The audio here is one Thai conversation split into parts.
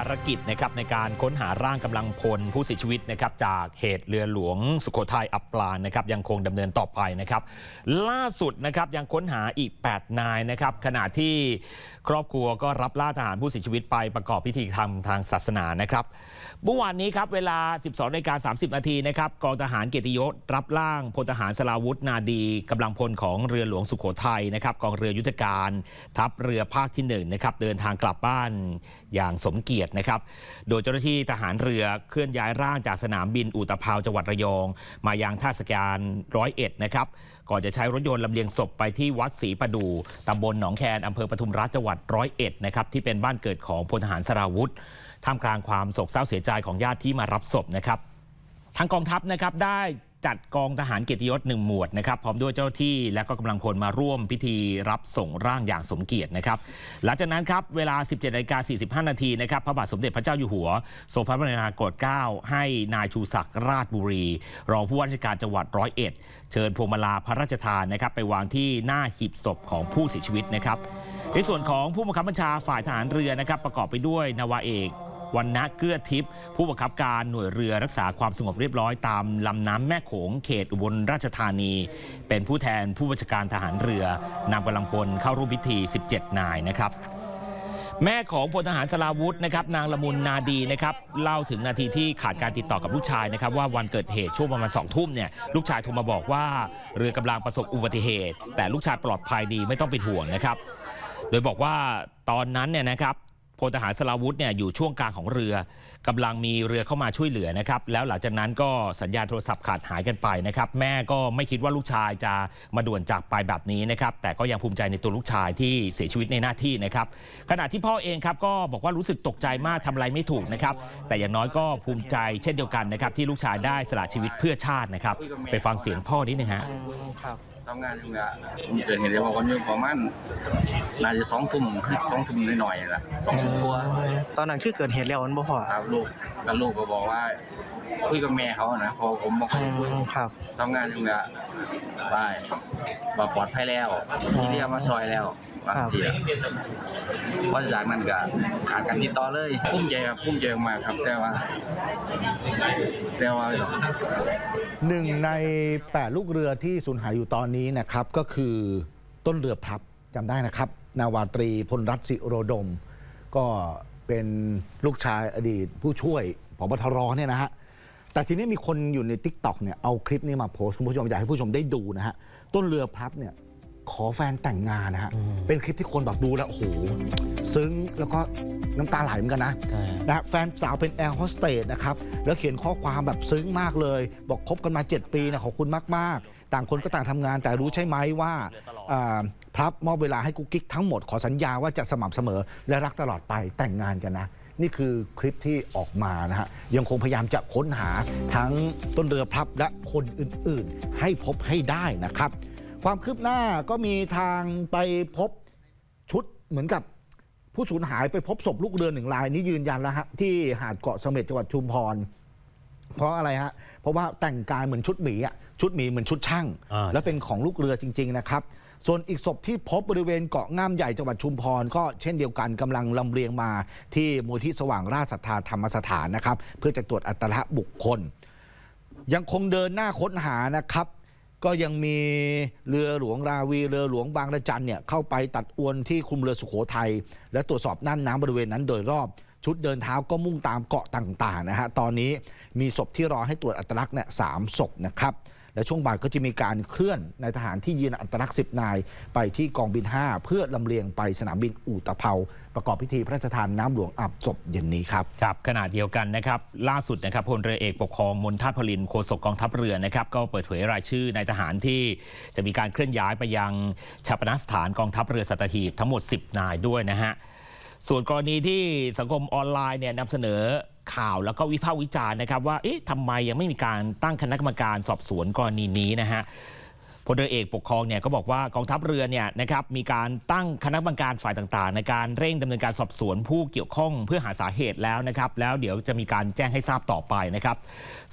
ารกิจนะครับในการค้นหาร่างกำลังพลผู้เสียชีวิตนะครับจากเหตุเรือหลวงสุโขทัยอับปลางนะครับยังคงดำเนินต่อไปนะครับ ล่าสุดนะครับยังค้นหาอีก 8 นายนะครับขณะที่ครอบครัวก็รับล่าทหารผู้เสียชีวิตไปประกอบพิธีทางทางศาสนานะครับเมื่อวานนี้ครับเวลา 12นาฬิกา30นาทีนะครับกองทหารเกียรติยศรับร่างพลทหารสลาวุธนาดีกำลังพลของเรือหลวงสุโขทัยนะครับกองเรือยุทธการ ทัพเรือภาคที่1นะครับเดินทางกลับบ้านอย่างสมเกียรตินะครับ โดยเจ้าหน้าที่ทหารเรือเคลื่อนย้ายร่างจากสนามบินอุตภาวจังหวัดระยอง มายังท่าสแกนร้อยเอ็ดนะครับก่อนจะใช้รถยนต์ลำเลียงศพไปที่วัดศรีประดูตำบลหนองแคนอำเภอปทุมราชจังหวัดร้อยเอ็ดนะครับที่เป็นบ้านเกิดของพลทหารสราวุธท่ามกลางความโศกเศร้าเสียใจของญาติที่มารับศพนะครับทางกองทัพนะครับได้ จัดกองทหารเกียรติยศหนึ่งหมวดนะครับพร้อมด้วยเจ้าที่และก็กำลังพลมาร่วมพิธีรับส่งร่างอย่างสมเกียรตินะครับหลังจากนั้นครับเวลา 17นาฬิกา45 นาทีนะครับพระบาทสมเด็จพระเจ้าอยู่หัวทรงพระกรุณาโปรดเกล้าให้นายชูศักดิ์ราชบุรี รองผู้ว่าราชการจังหวัดร้อยเอ็ดเชิญพวงมาลาพระราชทานนะครับไปวางที่หน้าหีบศพของผู้เสียชีวิตนะครับในส่วนของผู้บังคับบัญชาฝ่ายทหารเรือนะครับประกอบไปด้วยนาวาเอก วันณะเกื้อทิพย์ผู้บังคับการหน่วยเรือรักษาความสงบเรียบร้อยตามลำน้ำแม่โขงเขตอุบลราชธานี เป็นผู้แทนผู้บัญชาการทหารเรือนำกำลังพลเข้าร่วมพิธี 17 นายนะครับแม่ของพลทหารสลาวุธนะครับนางละมุนนาดีนะครับเล่าถึงนาทีที่ขาดการติดต่อกับลูกชายนะครับว่าวันเกิดเหตุช่วงประมาณสองทุ่มเนี่ยลูกชายโทรมาบอกว่าเรือกำลังประสบอุบัติเหตุ แต่ลูกชายปลอดภัยดีไม่ต้องเป็นห่วงนะครับ โดยบอกว่าตอนนั้นเนี่ยนะครับ พลทหารสลาวุธเนี่ยอยู่ช่วงกลางของเรือกำลังมีเรือเข้ามาช่วยเหลือนะครับ แล้วหลังจากนั้นก็สัญญาณโทรศัพท์ขาดหายกันไปนะครับ แม่ก็ไม่คิดว่าลูกชายจะมาด่วนจากไปแบบนี้นะครับ แต่ก็ยังภูมิใจในตัวลูกชายที่เสียชีวิตในหน้าที่นะครับ ขณะที่พ่อเองครับก็บอกว่ารู้สึกตกใจมากทำอะไรไม่ถูกนะครับ แต่อย่างน้อยก็ภูมิใจเช่นเดียวกันนะครับที่ลูกชายได้สละชีวิตเพื่อชาตินะครับ ไปฟังเสียงพ่อนิดนึงฮะครับ ทำงานอยู่เนี่ยผมเกิดเหตุเดียวกันอยู่ประมาณน่าจะสองทุ่มสองทุ่มหน่อยๆแหละสองทุ่มกว่าตอนนั้นคือเกิดเหตุแล้วมันบ่พอครับลูกแล้วลูกก็บอกว่าคุยกับแม่เขานะพอผมบอกอืมครับทำงานอยู่เนี่ยได้ว่าปลอดภัยแล้วที่เรียกมาซอยแล้ว บางทีเพราะจากนั้นก็ขาดการติดต่อเลยพุ่มใจครับพุ่มใจมากครับ แต่ว่า แต่ว่าหนึ่งใน 8 ลูกเรือที่สูญหายอยู่ตอนนี้นะครับ ก็คือต้นเรือพลับจำได้นะครับ นาวาตรีพลรัตน์สิโรดม ก็เป็นลูกชายอดีตผู้ช่วยผบทรเนี่ยนะฮะแต่ทีนี้มีคนอยู่ใน t ิ k t o k เนี่ยเอาคลิปนี้มาโพสต์คุณผู้ชมอยากให้ผู้ชมได้ดูนะฮะต้นเรือพลับเนี่ย ขอแฟนแต่งงานนะฮะ เป็นคลิปที่คนแบบดูแล้วโอ้โหซึ้งแล้วก็น้ำตาไหลเหมือนกันนะนะฮะแฟนสาวเป็นแอร์โฮสเตสนะครับ แล้วเขียนข้อความแบบซึ้งมากเลย บอกคบกันมา 7 ปีนะขอบคุณมาก ๆ ต่างคนก็ต่างทำงาน แต่รู้ใช่ไหมว่าอ่าพรับมอบเวลาให้กุ๊กกิ๊กทั้งหมดขอสัญญาว่าจะสม่ำเสมอ และรักตลอดไปแต่งงานกันนะนี่คือคลิปที่ออกมานะฮะ ยังคงพยายามจะค้นหาทั้งต้นเรือพลับและคนอื่นๆ ให้พบให้ได้นะครับ ความคืบหน้าก็มีทางไปพบชุดเหมือนกับผู้สูญหายไปพบศพลูกเรือหนึ่งรายนี่ยืนยันแล้วฮะที่หาดเกาะเสม็ดจังหวัดชุมพร เพราะอะไรฮะ เพราะว่าแต่งกายเหมือนชุดหมีอะชุดหมีเหมือนชุดช่าง อ่า แล้วเป็นของลูกเรือจริง ๆ นะครับ ส่วนอีกศพที่พบบริเวณเกาะง่ามใหญ่จังหวัดชุมพร ก็เช่นเดียวกันกำลังลำเลียงมาที่มูลที่สว่างราชศรัทธาธรรมสถานนะครับ เพื่อจะตรวจอัตลักษณ์บุคคล ยังคงเดินหน้าค้นหานะครับ ก็ยังมีเรือหลวงราวีเรือหลวงบางระจันเนี่ยเข้าไปตัดอวนที่คุมเรือสุโขทัยและตรวจสอบน่านน้ำบริเวณนั้นโดยรอบชุดเดินเท้าก็มุ่งตามเกาะต่างๆนะฮะตอนนี้มีศพที่รอให้ตรวจอัตลักษณ์เนี่ยสามศพนะครับ และช่วงบ่ายก็จะมีการเคลื่อนนายทหารที่ยืนอัตลักษณ์10นาย ไปที่กองบิน 5 เพื่อลำเลียงไปสนามบินอู่ตะเภา ประกอบพิธีพระราชทานน้ำหลวงอาบศพเย็นนี้ครับ ครับขณะเดียวกันนะครับ ล่าสุดนะครับพลเรือเอกปกครองมนทัพพลินโฆษกกองทัพเรือนะครับก็เปิดเผยรายชื่อนายทหารที่จะมีการเคลื่อนย้ายไปยังชาปนสถานกองทัพเรือสัตหีบทั้งหมด 10 นายด้วยนะฮะส่วนกรณีที่สังคมออนไลน์เนี่ยนำเสนอ ข่าวแล้วก็วิพากษ์วิจารณ์นะครับว่าเอ๊ะทำไมยังไม่มีการตั้งคณะกรรมการสอบสวนกรณีนี้นะฮะ พลเรือเอกปกครองเนี่ยก็บอกว่ากองทัพเรือเนี่ยนะครับมีการตั้งคณะกรรมการฝ่ายต่างๆ ในการเร่งดำเนินการสอบสวนผู้เกี่ยวข้องเพื่อหาสาเหตุแล้วนะครับ แล้วเดี๋ยวจะมีการแจ้งให้ทราบต่อไปนะครับ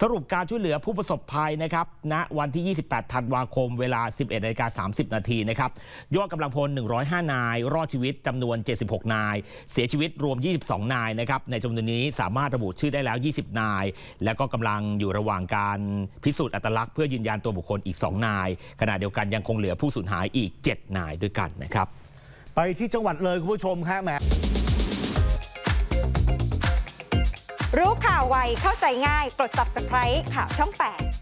สรุปการช่วยเหลือผู้ประสบภัยนะครับณวันที่ 28 ธันวาคมเวลา 11นาฬิกา30 นาทีนะครับยอดกำลังพล 105 นาย รอดชีวิตจำนวน 76 นาย เสียชีวิตรวม 22 นายนะครับในจำนวนนี้สามารถระบุชื่อได้แล้ว 20 นาย แล้วก็กำลังอยู่ระหว่างการพิสูจน์อัตลักษณ์เพื่อยืนยันตัวบุคคลอีก 2 นายขณะเดียวกันยังคงเหลือผู้สูญหายอีก 7 นายด้วยกันนะครับ ไปที่จังหวัดเลยคุณผู้ชมครับแหมรู้ข่าวไวเข้าใจง่ายกด subscribe ข่าวช่อง 8